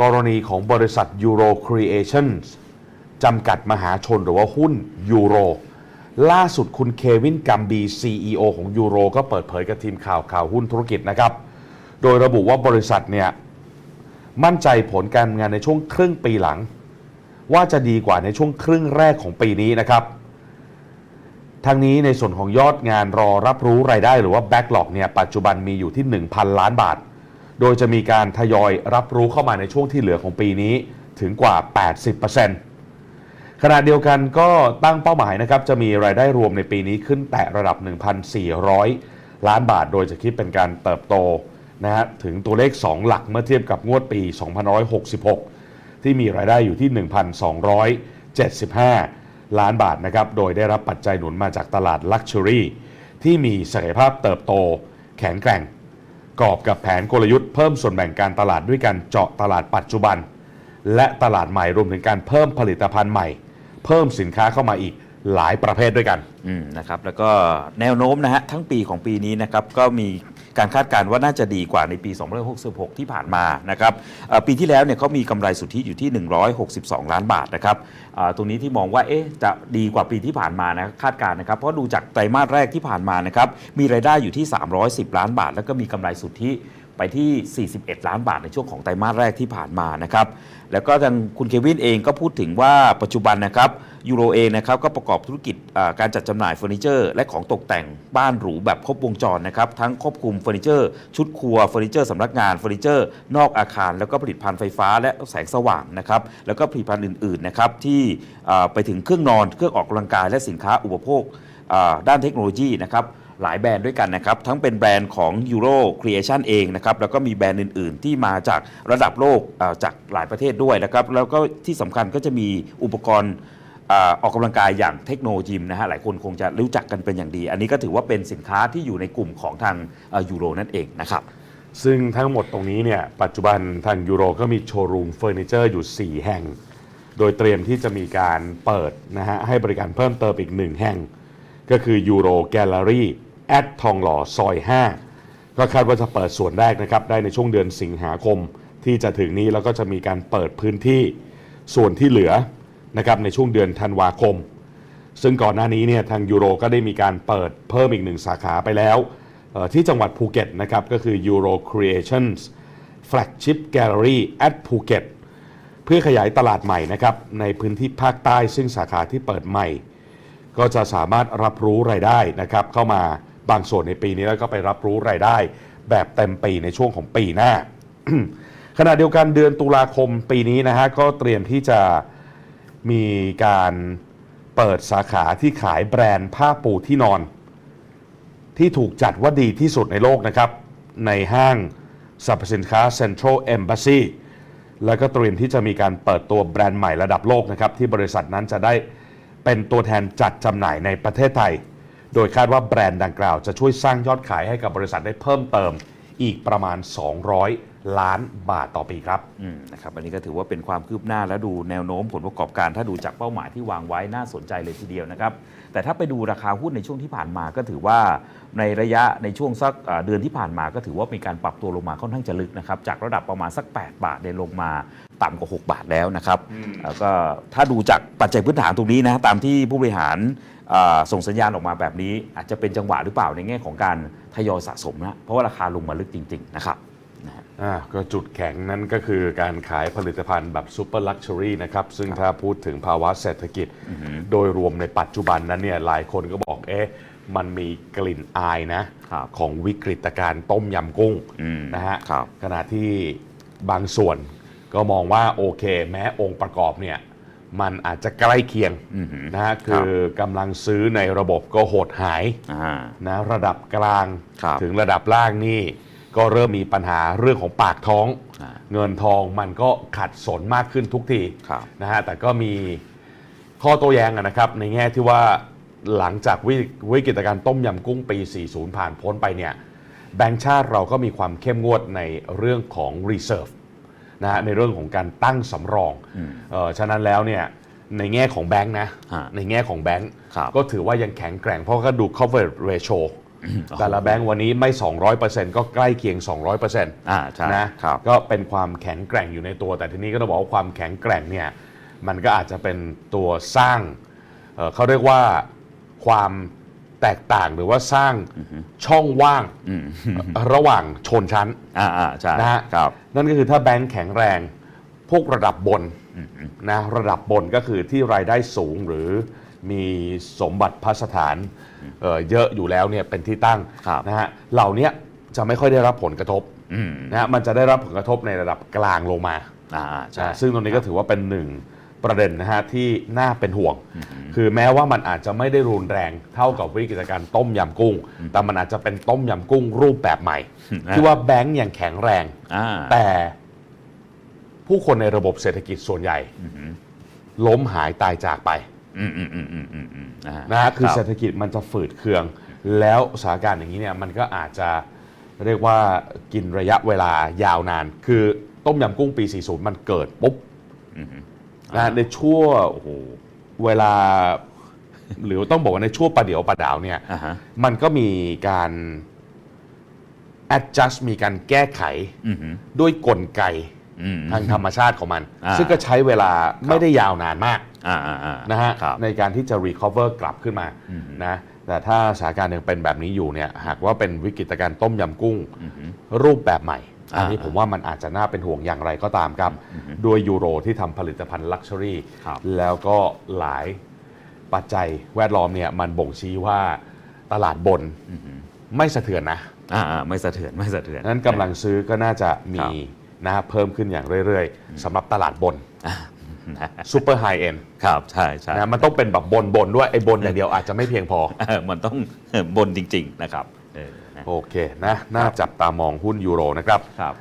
กรณีของบริษัท Euro Creations จำกัดมหาชนหรือว่าหุ้นยูโรล่าสุดคุณเควินกัมบี CEO ของยูโรก็เปิดเผยกับทีมข่าวข่าวหุ้นธุรกิจนะครับ โดยระบุว่าบริษัทเนี่ย มั่นใจผลการงานในช่วงครึ่งปีหลัง ว่าจะดีกว่าในช่วงครึ่งแรกของปีนี้นะครับ ทั้งนี้ในส่วนของยอดงานรอรับรู้รายได้หรือว่า Backlog เนี่ยปัจจุบันมีอยู่ที่ 1,000 ล้านบาท โดยจะมีการทยอยรับรู้เข้ามาในช่วงที่เหลือของปีนี้ถึงกว่า 80%ขณะเดียวกันก็ตั้งเป้าหมายนะครับ จะมีรายได้รวมในปีนี้ขึ้นแตะระดับ 1,400 ล้านบาท โดยจะคิดเป็นการเติบโตนะฮะถึงตัวเลข 2 หลักเมื่อเทียบกับงวดปี 2566 ที่มีรายได้อยู่ที่ 1,275 ล้านบาทนะครับ โดยได้รับปัจจัยหนุนมาจากตลาดลักชัวรี่ที่มีศักยภาพเติบโตแข็งแกร่ง กอบกับแผนกลยุทธ์เพิ่มส่วนแบ่งการตลาดด้วยการเจาะตลาดปัจจุบัน และตลาดใหม่รวมถึงการเพิ่มผลิตภัณฑ์ใหม่ เพิ่มสินค้าเข้ามาอีกหลายประเภทด้วยกันนะครับแล้วก็แนวโน้มนะฮะทั้งปีของปีนี้นะครับก็มี การคาดการณ์ว่าน่าจะดีกว่าในปี 2566 ที่ผ่านมานะครับปีที่แล้วเนี่ยเขามีกำไรสุทธิอยู่ที่ 162 ล้านบาทนะครับตรงนี้ที่มองว่าเอ๊ะจะดีกว่าปีที่ผ่านมานะคาดการณ์นะครับเพราะดูจากไตรมาสแรกที่ผ่านมานะครับมีรายได้อยู่ที่ 310 ล้านบาท แล้วก็มีกำไรสุทธิ ไปที่ 41 ล้านบาทในช่วงของไตรมาสแรกที่ผ่านมานะครับ แล้วก็ทางคุณเควินเองก็พูดถึงว่าปัจจุบันนะครับยูโรเองนะครับก็ประกอบธุรกิจการจัดจำหน่ายเฟอร์นิเจอร์ และของตกแต่งบ้านหรูแบบครบวงจรนะครับ ทั้งควบคุมเฟอร์นิเจอร์ ชุดครัวเฟอร์นิเจอร์สำนักงานเฟอร์นิเจอร์ นอกอาคาร แล้วก็ผลิตภัณฑ์ไฟฟ้าและแสงสว่างนะครับแล้วก็ผลิตภัณฑ์อื่นๆนะครับที่ไปถึงเครื่องนอนเครื่องออกกำลังกายและสินค้าอุปโภคด้านเทคโนโลยีนะครับ หลายแบรนด์ด้วยกันนะครับ ทั้งเป็นแบรนด์ของ Euro Creation เองนะครับ แล้วก็มีแบรนด์อื่น ๆ ที่มาจากระดับโลกจากหลายประเทศด้วยนะครับ แล้วก็ที่สำคัญก็จะมีอุปกรณ์อออกกำลังกายอย่างเทคโนโลยีนะฮะหลายคนคงจะรู้จักกันเป็นอย่างดี อันนี้ก็ถือว่าเป็นสินค้าที่อยู่ในกลุ่มของทางยูโรนั่นเองนะครับซึ่งทั้งหมดตรงนี้เนี่ยปัจจุบันทางยูโรก็มีโชว์รูมเฟอร์นิเจอร์อยู่ 4 แห่ง โดยเตรียมที่จะมีการเปิดนะฮะให้บริการเพิ่มเติมอีก 1 แห่ง ก็คือยูโรแกลเลอรี่ แอดทองหล่อซอย 5 ก็คาดว่าจะเปิดส่วนแรกนะครับได้ในช่วงเดือนสิงหาคมที่จะถึงนี้แล้วก็จะมีการเปิดพื้นที่ส่วนที่เหลือนะครับในช่วงเดือนธันวาคม ซึ่งก่อนหน้านี้เนี่ยทางยูโรก็ได้มีการเปิดเพิ่มอีกหนึ่งสาขาไปแล้ว ที่จังหวัดภูเก็ตนะครับก็คือ Euro Creations Flagship Gallery at Phuket เพื่อขยายตลาดใหม่นะครับในพื้นที่ภาคใต้ซึ่งสาขาที่เปิดใหม่ ก็จะสามารถรับรู้รายได้นะครับเข้ามา บางส่วนในปีนี้แล้วก็ไปรับรู้รายได้ แบบเต็มปีในช่วงของปีหน้า ขณะเดียวกันเดือนตุลาคมปีนี้นะฮะก็เตรียมที่จะมีการเปิดสาขาที่ขายแบรนด์ผ้าปูที่นอน ที่ถูกจัดว่าดีที่สุดในโลกนะครับ ในห้างสรรพสินค้า Central Embassy แล้วก็เตรียมที่จะมีการเปิดตัวแบรนด์ใหม่ระดับโลกนะครับ ที่บริษัทนั้นจะได้เป็นตัวแทนจัดจำหน่ายในประเทศไทย โดยคาดว่าแบรนด์ดังกล่าวจะช่วยสร้างยอดขายให้กับบริษัทได้เพิ่มเติมอีกประมาณ 200 ล้านบาทต่อปีครับอืมนะครับอันนี้ก็ถือว่าเป็นความคืบหน้าและดูแนวโน้มผลประกอบการ ถ้าดูจากเป้าหมายที่วางไว้น่าสนใจเลยทีเดียวนะครับ แต่ถ้าไปดูราคาหุ้นในช่วงที่ผ่านมาก็ถือว่าในระยะในช่วงสักเอ่อเดือนที่ผ่านมาก็ถือว่ามีการปรับตัวลงมาค่อนข้างจะลึกนะครับจากระดับประมาณสัก 8 บาทเดินลงมาต่ำกว่า 6 บาทแล้วนะครับแล้วก็ถ้าดูจากปัจจัยพื้นฐานตรงนี้นะตามที่ผู้บริหารเอ่อส่งสัญญาณออกมาแบบนี้ อาจจะเป็นจังหวะหรือเปล่าในแง่ของการทยอยสะสมนะเพราะว่าราคาลงมาลึกจริง ๆ นะครับ นะฮะอ่าก็จุดแข็งนั้นก็คือการขายผลิตภัณฑ์แบบซูเปอร์ลักชัวรี่นะครับ ซึ่งถ้าพูดถึงภาวะเศรษฐกิจโดยรวมในปัจจุบันนั้นเนี่ยหลายคนก็บอกเอ๊ะมันมีกลิ่นอายนะครับของวิกฤตการณ์ต้มยำกุ้งอืมนะฮะครับขณะที่บางส่วนก็มองว่าโอเค แม้องค์ประกอบเนี่ยมันอาจจะใกล้เคียงอือหือนะฮะคือกำลังซื้อในระบบก็หดหายอ่านะระดับกลางครับถึงระดับล่างนี่ ก็เริ่มมีปัญหาเรื่องของปากท้องอ่าเงินทองมันก็ขัดสนมากขึ้นทุกทีครับนะฮะแต่ก็มีข้อโต้แย้งอะนะครับ ในแง่ที่ว่าหลังจากวิวิกฤตการณ์ต้มยำกุ้งปี 40 ผ่านพ้นไปเนี่ยแบงก์ชาติเราก็มีความเข้มงวดในเรื่องของ reserve นะฮะในเรื่องของการตั้งสำรองเออฉะนั้นแล้วเนี่ยในแง่ของแบงก์นะฮะในแง่ของแบงก์ครับก็ถือว่ายังแข็งแกร่งเพราะก็ดู coverage ratio แต่ละแบงก์วันนี้ไม่ 200%ก็ใกล้เคียง 200%อ่าใช่นะครับก็เป็นความแข็งแกร่งอยู่ในตัว แต่ทีนี้ก็ต้องบอกว่าความแข็งแกร่งเนี่ยมันก็อาจจะเป็นตัวสร้างเอ่อเขาเรียกว่าความแตกต่างหรือว่าสร้างช่องว่างอืมระหว่างชนชั้นอ่าอ่าใช่นะฮะครับนั่นก็คือถ้าแบงก์แข็งแรงพวกระดับบนนะระดับบนก็คือที่รายได้สูงหรือ มีสมบัติพัสถานเอ่อเยอะอยู่แล้วเนี่ยเป็นที่ตั้งครับ นะฮะเหล่าเนี้ยจะไม่ค่อยได้รับผลกระทบอืมนะฮะมันจะได้รับผลกระทบในระดับกลางลงมา อ่าใช่นะซึ่งตรงนี้ก็ถือว่าเป็นหนึ่งประเด็นนะฮะที่น่าเป็นห่วง คือแม้ว่ามันอาจจะไม่ได้รุนแรงเท่ากับวิกฤตการณ์ต้มยำกุ้ง แต่มันอาจจะเป็นต้มยำกุ้งรูปแบบใหม่ที่ว่าแบงก์ยังแข็งแรง อ่าแต่ผู้คนในระบบเศรษฐกิจส่วนใหญ่ล้มหายตายจากไป อืมอืมอืมอืมอืมอืมอ่านะฮะคือเศรษฐกิจมันจะฝืดเคือง แล้วสถานการณ์อย่างนี้เนี่ยมันก็อาจจะเรียกว่ากินระยะเวลายาวนาน คือต้มยำกุ้งปี 40 มันเกิดปุ๊บนะฮะในช่วงโอ้โหเวลา หรือต้องบอกว่าในช่วงประเดี๋ยวประดาวเนี่ย อ่าฮะมันก็มีการ adjust มีการแก้ไขอืมอืมด้วยกลไก อืมทางธรรมชาติของมัน อ่าซึ่งก็ใช้เวลาไม่ได้ยาวนานมากอ่าอ่าอ่านะฮะครับ ในการที่จะ recover กลับขึ้นมานะแต่ถ้าสถานการณ์ยังเป็นแบบนี้อยู่เนี่ยหากว่าเป็นวิกฤตการณ์ต้มยำกุ้งรูปแบบใหม่อันนี้อ่าผมว่ามันอาจจะน่าเป็นห่วงอย่างไรก็ตามครับ ด้วยยูโรที่ทำผลิตภัณฑ์ลักชัวรี่ครับ แล้วก็หลายปัจจัยแวดล้อมเนี่ยมันบ่งชี้ว่าตลาดบนไม่สะเทือนนะ อ่าอ่าไม่สะเทือนไม่สะเทือน นั้นกำลังซื้อก็น่าจะมีครับ นะฮะเพิ่มขึ้นอย่างเรื่อยๆสำหรับตลาดบนนะซูเปอร์ไฮเอ็นครับใช่ใช่นะมันต้องเป็นแบบบนบนๆด้วยไอ้บนอย่างเดียวอาจจะไม่เพียงพอเออมันต้องบนจริง ๆ นะครับเออนะโอเคนะน่าจับตามองหุ้นยูโรนะครับครับ